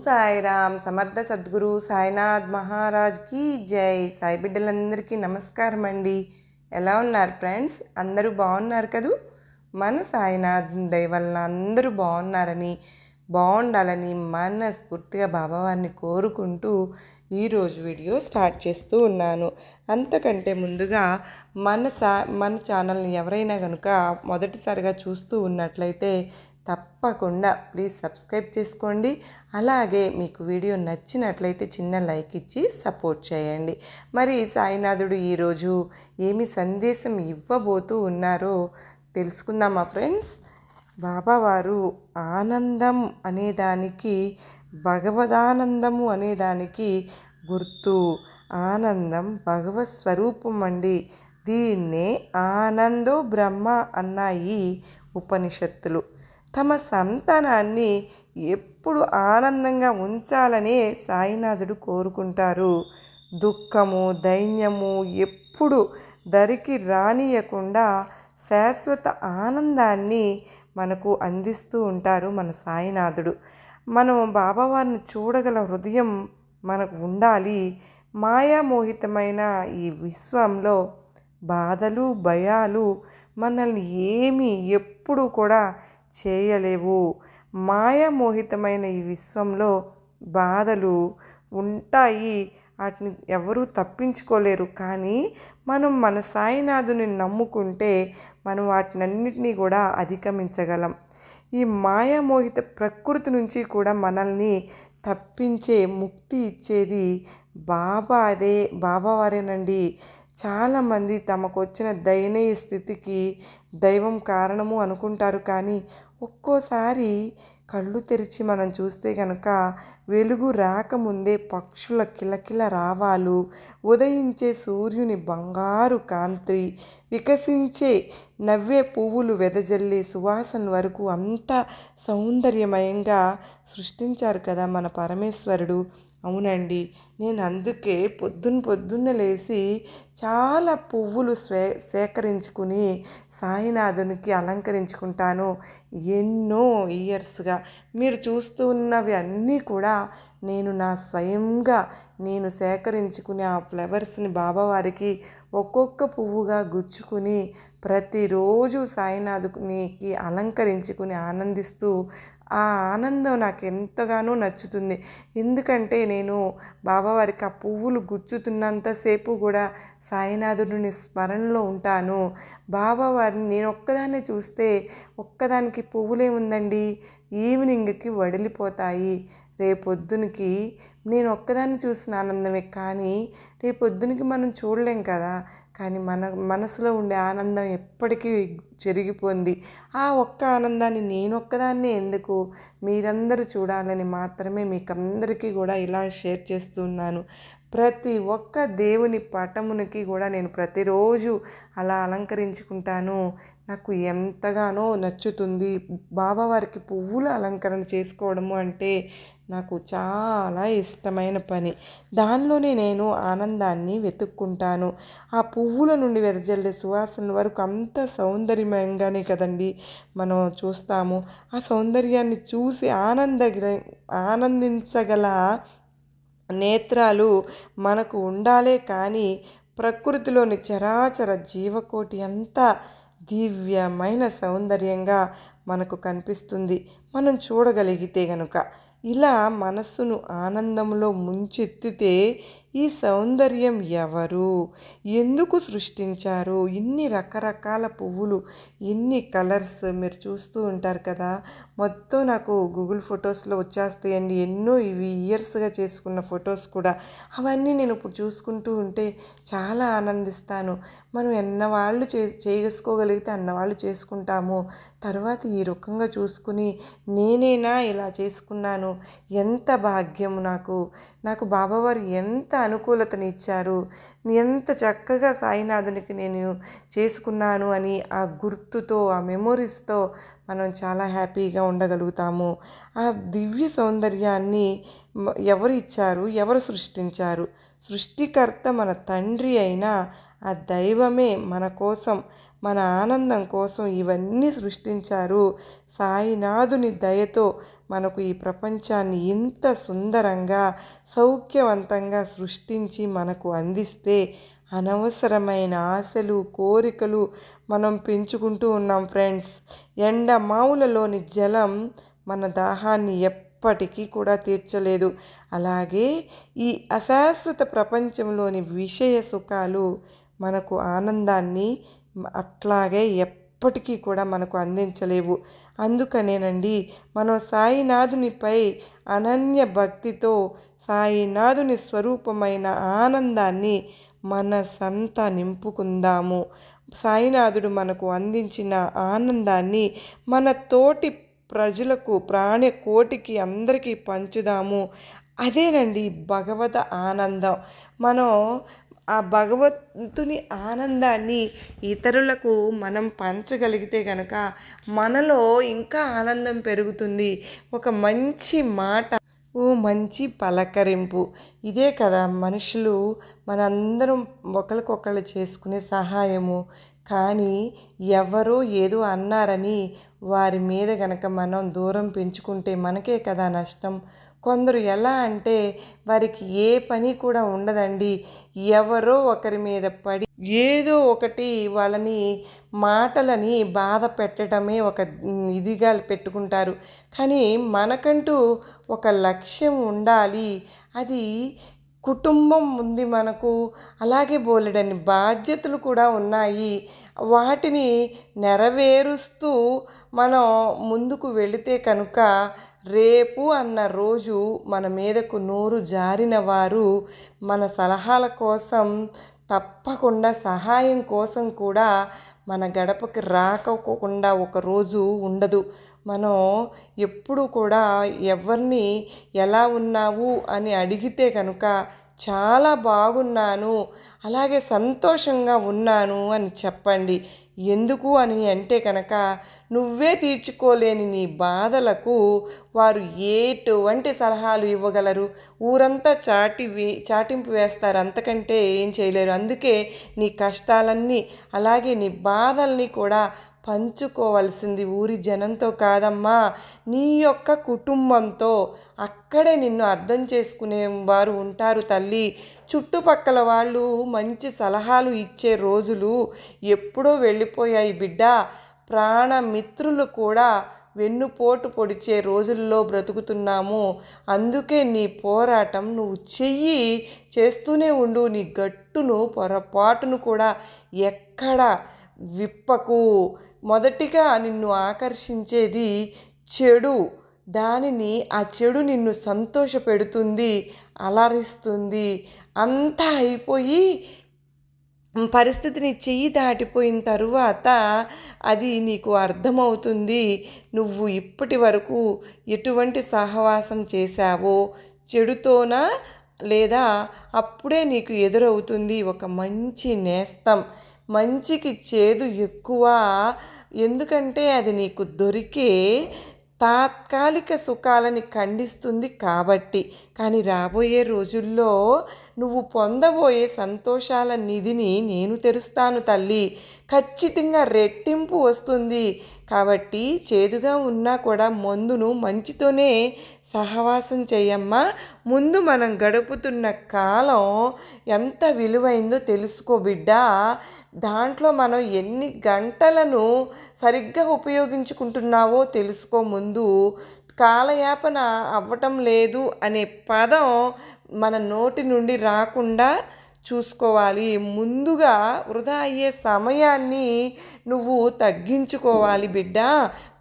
సాయిరామ్ సమర్థ సద్గురు సాయినాథ్ మహారాజ్కి జై. సాయి బిడ్డలందరికీ నమస్కారం అండి. ఎలా ఉన్నారు ఫ్రెండ్స్? అందరూ బాగున్నారు కదూ? మన సాయినాథ్ దయ అందరూ బాగున్నారని బాగుండాలని మనస్ఫూర్తిగా బాబావారిని కోరుకుంటూ ఈరోజు వీడియో స్టార్ట్ చేస్తూ ఉన్నాను. అంతకంటే ముందుగా మన సా మన ఛానల్ని ఎవరైనా కనుక మొదటిసారిగా చూస్తూ ఉన్నట్లయితే తప్పకుండా ప్లీజ్ సబ్స్క్రైబ్ చేసుకోండి. అలాగే మీకు వీడియో నచ్చినట్లయితే చిన్న లైక్ ఇచ్చి సపోర్ట్ చేయండి. మరి సాయినాథుడు ఈరోజు ఏమి సందేశం ఇవ్వబోతూ ఉన్నారో తెలుసుకుందామా ఫ్రెండ్స్ బాబావారు ఆనందం అనేదానికి భగవదానందము అనేదానికి గుర్తు. ఆనందం భగవత్ స్వరూపం అండి. దీన్నే ఆనందో బ్రహ్మ అన్నాయి ఉపనిషత్తులు. తమ సంతానాన్ని ఎప్పుడు ఆనందంగా ఉంచాలనే సాయినాథుడు కోరుకుంటారు. దుఃఖము దైన్యము ఎప్పుడు దరికి రానియకుండా శాశ్వత ఆనందాన్ని మనకు అందిస్తూ ఉంటారు మన సాయినాథుడు. మనం బాబావారిని చూడగల హృదయం మనకు ఉండాలి. మాయామోహితమైన ఈ విశ్వంలో బాధలు భయాలు మనల్ని ఏమీ ఎప్పుడు కూడా చేయలేవు. మాయామోహితమైన ఈ విశ్వంలో బాధలు ఉంటాయి. వాటిని ఎవరూ తప్పించుకోలేరు. కానీ మనం మన సాయినాథుని నమ్ముకుంటే మనం వాటినన్నిటినీ కూడా అధిగమించగలం. ఈ మాయామోహిత ప్రకృతి నుంచి కూడా మనల్ని తప్పించే ముక్తి ఇచ్చేది బాబా అదే బాబావారేనండి చాలామంది తమకు వచ్చిన దయనీయ స్థితికి దైవం కారణము అనుకుంటారు కానీ ఒక్కోసారి కళ్ళు తెరిచి మనం చూస్తే కనుక వెలుగు రాకముందే పక్షుల కిలకిల రావాలు ఉదయించే సూర్యుని బంగారు కాంతి వికసించే నవ్వే పువ్వులు వెదజల్లే సువాసన వరకు అంత సౌందర్యమయంగా సృష్టించారు కదా మన పరమేశ్వరుడు. అవునండి. నేను అందుకే పొద్దున్న పొద్దున్న లేచి చాలా పువ్వులు స్వే సేకరించుకుని సాయినాథునికి అలంకరించుకుంటాను ఎన్నో ఇయర్స్గా. మీరు చూస్తూ ఉన్నవి అన్నీ కూడా నేను నా స్వయంగా నేను సేకరించుకుని ఆ ఫ్లవర్స్ని బాబావారికి ఒక్కొక్క పువ్వుగా గుచ్చుకుని ప్రతిరోజు సాయినాథునికి అలంకరించుకుని ఆనందిస్తూ ఆ ఆనందం నాకు ఎంతగానో నచ్చుతుంది. ఎందుకంటే నేను బాబావారికి ఆ పువ్వులు గుచ్చుతున్నంతసేపు కూడా సాయినాథుడిని స్మరణలో ఉంటాను. బాబావారిని నేను ఒక్కదాన్నే చూస్తే ఒక్కదానికి పువ్వులే ఉందండి. ఈవినింగ్కి వడిలిపోతాయి. రేపొద్దునికి నేను ఒక్కదాన్ని చూసిన ఆనందమే. కానీ రేపొద్దునికి మనం చూడలేం కదా. కానీ మన మనసులో ఉండే ఆనందం ఎప్పటికీ చెరిగిపోయింది ఆ ఒక్క ఆనందాన్ని నేను ఒక్కదాన్నే ఎందుకు? మీరందరూ చూడాలని మాత్రమే మీకు అందరికీ కూడా ఇలా షేర్ చేస్తున్నాను ప్రతి ఒక్క దేవుని పటమునికి కూడా నేను ప్రతిరోజు అలా అలంకరించుకుంటాను. నాకు ఎంతగానో నచ్చుతుంది. బాబావారికి పువ్వుల అలంకరణ చేసుకోవడము అంటే నాకు చాలా ఇష్టమైన పని. దానిలోనే నేను ఆనందాన్ని వెతుక్కుంటాను. ఆ పువ్వుల నుండి వెదజల్లే సువాసన వరకు అంత సౌందర్యంగానే కదండి మనం చూస్తాము. ఆ సౌందర్యాన్ని చూసి ఆనంద ఆనందించగల నేత్రాలు మనకు ఉండాలే కానీ ప్రకృతిలోని చరాచర జీవకోటి అంతా దివ్యమైన సౌందర్యంగా మనకు కనిపిస్తుంది. మనం చూడగలిగితే గనుక ఇలా మనస్సును ఆనందంలో ముంచెత్తితే ఈ సౌందర్యం ఎవరు? ఎందుకు సృష్టించారు? ఇన్ని రకరకాల పువ్వులు ఇన్ని కలర్స్ మీరు చూస్తూ ఉంటారు కదా. మొత్తం నాకు గూగుల్ ఫొటోస్లో వచ్చేస్తాయండి. ఎన్నో ఇవి ఇయర్స్గా చేసుకున్న ఫొటోస్ కూడా. అవన్నీ నేను ఇప్పుడు చూసుకుంటూ ఉంటే చాలా ఆనందిస్తాను. మనం ఎన్నవాళ్ళు చే చేసుకోగలిగితే అన్నవాళ్ళు చేసుకుంటాము. తర్వాత ఈ రకంగా చూసుకుని నేనేనా ఇలా చేసుకున్నాను? ఎంత భాగ్యం నాకు. నాకు బాబావారు ఎంత అనుకూలతని ఇచ్చారు. ఎంత చక్కగా సాయినాథునికి నేను చేసుకున్నాను అని ఆ గుర్తుతో ఆ మెమొరీస్తో మనం చాలా హ్యాపీగా ఉండగలుగుతాము. ఆ దివ్య సౌందర్యాన్ని ఎవరు ఇచ్చారు? ఎవరు సృష్టించారు? సృష్టికర్త మన తండ్రి అయిన ఆ దైవమే మన కోసం మన ఆనందం కోసం ఇవన్నీ సృష్టించారు. సాయినాథుని దయతో మనకు ఈ ప్రపంచాన్ని ఇంత సుందరంగా సౌఖ్యవంతంగా సృష్టించి మనకు అందిస్తే అనవసరమైన ఆశలు కోరికలు మనం పెంచుకుంటూ ఉన్నాం ఫ్రెండ్స్. ఎండ మావులలోని జలం మన దాహాన్ని ఎప్పటికీ కూడా తీర్చలేదు. అలాగే ఈ అశాశ్వత ప్రపంచంలోని విషయ సుఖాలు మనకు ఆనందాన్ని అట్లాగే ఎప్పటికీ కూడా మనకు అందించలేవు. అందుకనేనండి మనం సాయినాథునిపై అనన్య భక్తితో సాయినాథుని స్వరూపమైన ఆనందాన్ని మనసంతా నింపుకుందాము. సాయినాథుడు మనకు అందించిన ఆనందాన్ని మన తోటి ప్రజలకు ప్రాణ కోటికి అందరికీ పంచుదాము. అదేనండి భగవత ఆనందం. మనం ఆ భగవంతుని ఆనందాన్ని ఇతరులకు మనం పంచగలిగితే కనుక మనలో ఇంకా ఆనందం పెరుగుతుంది. ఒక మంచి మాట ఓ మంచి పలకరింపు. ఇదే కదా మనుషులు మనందరం ఒకరికొకళ్ళు చేసుకునే సహాయము. కానీ ఎవరో ఏదో అన్నారని వారి మీద గనక మనం దూరం పెంచుకుంటే మనకే కదా నష్టం. కొందరు ఎలా అంటే వారికి ఏ పని కూడా ఉండదండి. ఎవరో ఒకరి మీద పడి ఏదో ఒకటి వాళ్ళని మాటలని బాధ పెట్టడమే ఒక ఇదిగా పెట్టుకుంటారు. కానీ మనకంటూ ఒక లక్ష్యం ఉండాలి. అది కుటుంబం ఉంది మనకు. అలాగే బోలెడని బాధ్యతలు కూడా ఉన్నాయి. వాటిని నెరవేరుస్తూ మనం ముందుకు వెళితే కనుక రేపు అన్న రోజు మన మీదకు నోరు జారిన వారు మన సలహాల కోసం తప్పకుండా సహాయం కోసం కూడా మన గడపకి రాకోకుండా ఒక రోజు ఉండదు. మనం ఎప్పుడు కూడా ఎవరిని ఎలా ఉన్నావు అని అడిగితే కనుక చాలా బాగున్నాను అలాగే సంతోషంగా ఉన్నాను అని చెప్పండి. ఎందుకు అని అంటే కనుక నువ్వే తీర్చుకోలేని నీ బాధలకు వారు ఎటువంటి సలహాలు ఇవ్వగలరు? ఊరంతా చాటి చాటింపు వేస్తారు అంతకంటే ఏం చేయలేరు. అందుకే నీ కష్టాలన్నీ అలాగే నీ బాధల్ని కూడా పంచుకోవలసింది ఊరి జనంతో కాదమ్మా. నీ యొక్క కుటుంబంతో అక్కడే నిన్ను అర్థం చేసుకునే వారు ఉంటారు తల్లి. చుట్టుపక్కల వాళ్ళు మంచి సలహాలు ఇచ్చే రోజులు ఎప్పుడో వెళ్ళిపోయాయి బిడ్డ. ప్రాణమిత్రులు కూడా వెన్నుపోటు పొడిచే రోజుల్లో బ్రతుకుతున్నాము. అందుకే నీ పోరాటం నువ్వు చెయ్యి. చేస్తూనే ఉండు. నీ గట్టును పొరపాటును కూడా ఎక్కడ విప్పకు. మొదటిగా నిన్ను ఆకర్షించేది చెడు. దానిని ఆ చెడు నిన్ను సంతోషపెడుతుంది అలరిస్తుంది. అంతా అయిపోయి పరిస్థితిని చెయ్యి దాటిపోయిన తరువాత అది నీకు అర్థమవుతుంది. నువ్వు ఇప్పటి వరకు ఎటువంటి సహవాసం చేశావో చెడుతోనా లేదా అప్పుడే నీకు ఎదురవుతుంది ఒక మంచి నేస్తం. మంచికి చేదు ఎక్కువ. ఎందుకంటే అది నీకు దొరికే తాత్కాలిక సుఖాలని ఖండిస్తుంది కాబట్టి. కానీ రాబోయే రోజుల్లో నువ్వు పొందబోయే సంతోషాల నిధిని నేను తెరుస్తాను తల్లి. ఖచ్చితంగా రెట్టింపు వస్తుంది. కాబట్టి చేదుగా ఉన్నా కూడా మందును మంచితోనే సహవాసం చేయమ్మా ముందు మనం గడుపుతున్న కాలం ఎంత విలువైందో తెలుసుకో బిడ్డ. దాంట్లో మనం ఎన్ని గంటలను సరిగ్గా ఉపయోగించుకుంటున్నావో తెలుసుకో ముందు. కాలయాపన అవ్వటం లేదు అనే పదం మన నోటి నుండి రాకుండా చూసుకోవాలి. ముందుగా వృధా అయ్యే సమయాన్ని నువ్వు తగ్గించుకోవాలి బిడ్డ.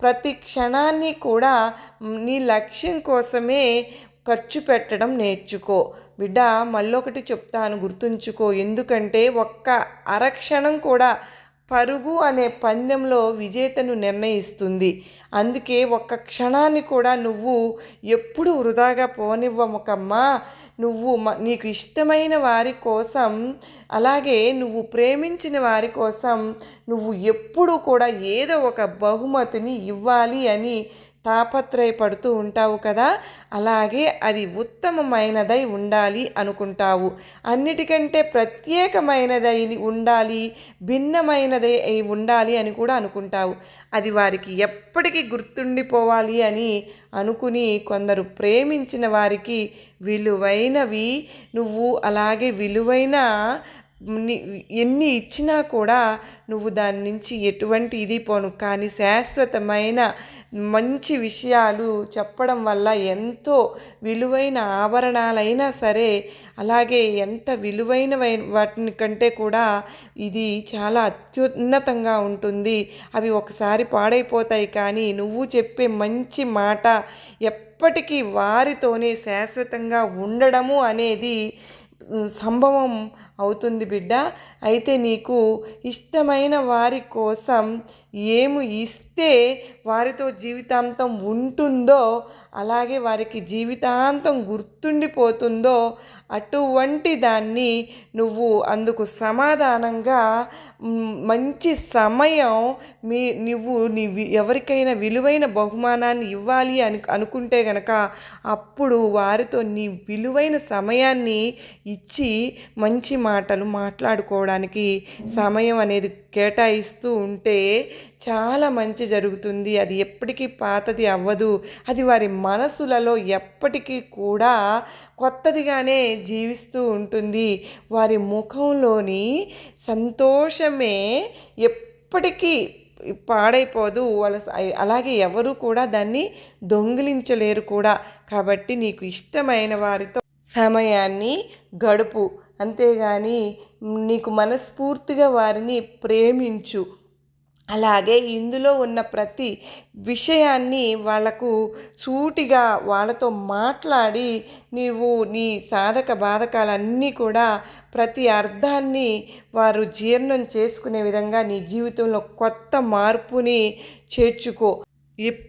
ప్రతి క్షణాన్ని కూడా నీ లక్ష్యం కోసమే ఖర్చు పెట్టడం నేర్చుకో. బిడ్డ మళ్ళొకటి చెప్తాను గుర్తుంచుకో. ఎందుకంటే ఒక్క అరక్షణం కూడా పరుగు అనే పందెంలో విజేతను నిర్ణయిస్తుంది. అందుకే ఒక్క క్షణాన్ని కూడా నువ్వు ఎప్పుడు వృధాగా పోనివ్వముకమ్మా. నువ్వు నీకు ఇష్టమైన వారి కోసం అలాగే నువ్వు ప్రేమించిన వారి కోసం నువ్వు ఎప్పుడు కూడా ఏదో ఒక బహుమతిని ఇవ్వాలి అని తాపత్రయపడుతూ ఉంటావు కదా? అలాగే అది ఉత్తమమైనదై ఉండాలి అనుకుంటావు. అన్నిటికంటే ప్రత్యేకమైనదై ఉండాలి భిన్నమైనదై అయి ఉండాలి అని కూడా అనుకుంటావు. అది వారికి ఎప్పటికీ గుర్తుండిపోవాలి అని అనుకుని కొందరు ప్రేమించిన వారికి విలువైనవి నువ్వు అలాగే విలువైన ఎన్ని ఇచ్చినా కూడా నువ్వు దాని నుంచి ఎటువంటి ఇది పోను. కానీ శాశ్వతమైన మంచి విషయాలు చెప్పడం వల్ల ఎంతో విలువైన ఆభరణాలైనా సరే అలాగే ఎంత విలువైన వాటిని కంటే కూడా ఇది చాలా అత్యున్నతంగా ఉంటుంది. అవి ఒకసారి పాడైపోతాయి కానీ నువ్వు చెప్పే మంచి మాట ఎప్పటికీ వారితోనే శాశ్వతంగా ఉండడము అనేది సంభవం అవుతుంది బిడ్డ. అయితే నీకు ఇష్టమైన వారి కోసం ఏమి ఇస్తే వారితో జీవితాంతం ఉంటుందో అలాగే వారికి జీవితాంతం గుర్తుండిపోతుందో అటువంటి దాన్ని నువ్వు అందుకు సమాధానంగా మంచి సమయం మీ నువ్వు నీ వి- ఎవరికైనా విలువైన బహుమానాన్ని ఇవ్వాలి అని అనుకుంటే గనక అప్పుడు వారితో నీ విలువైన సమయాన్ని ఇచ్చి మంచి మాటలు మాట్లాడుకోవడానికి సమయం అనేది కేటాయిస్తూ ఉంటే చాలా మంచి జరుగుతుంది. అది ఎప్పటికీ పాతది అవ్వదు. అది వారి మనసులలో ఎప్పటికీ కూడా కొత్తదిగానే జీవిస్తూ ఉంటుంది. వారి ముఖంలోని సంతోషమే ఎప్పటికీ పాడైపోదు. వాళ్ళ స- అలాగే ఎవరు కూడా దాన్ని దొంగిలించలేరు కూడా. కాబట్టి నీకు ఇష్టమైన వారితో సమయాన్ని గడుపు. అంతేగాని నీకు మనస్ఫూర్తిగా వారిని ప్రేమించు. అలాగే ఇందులో ఉన్న ప్రతి విషయాన్ని వాళ్ళకు సూటిగా వాళ్ళతో మాట్లాడి నీవు నీ సాధక బాధకాలన్నీ కూడా ప్రతి అర్థాన్ని వారు జీర్ణం చేసుకునే విధంగా నీ జీవితంలో కొత్త మార్పుని చేర్చుకో.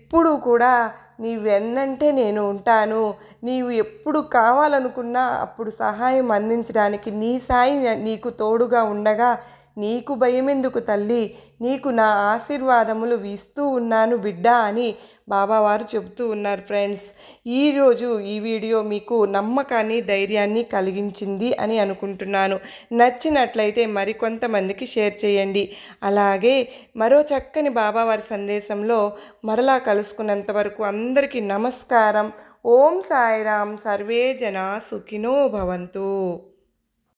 ఎప్పుడు కూడా నీ వెన్నంటే నేను ఉంటాను నీవు ఎప్పుడు కావాలనుకున్నా అప్పుడు సహాయం అందించడానికి నీ సాయి నీకు తోడుగా ఉండగా నీకు భయమెందుకు తల్లి? నీకు నా ఆశీర్వాదములు వీస్తూ ఉన్నాను బిడ్డ అని బాబావారు చెబుతూ ఉన్నారు ఫ్రెండ్స్. ఈరోజు ఈ వీడియో మీకు నమ్మకాన్ని ధైర్యాన్ని కలిగించింది అని అనుకుంటున్నాను. నచ్చినట్లయితే మరికొంతమందికి షేర్ చేయండి. అలాగే మరో చక్కని బాబావారి సందేశంలో మరలా కలుసుకున్నంత వరకు అందరికీ నమస్కారం. ఓం సాయిరాం. సర్వే జన సుఖినో భవంతు.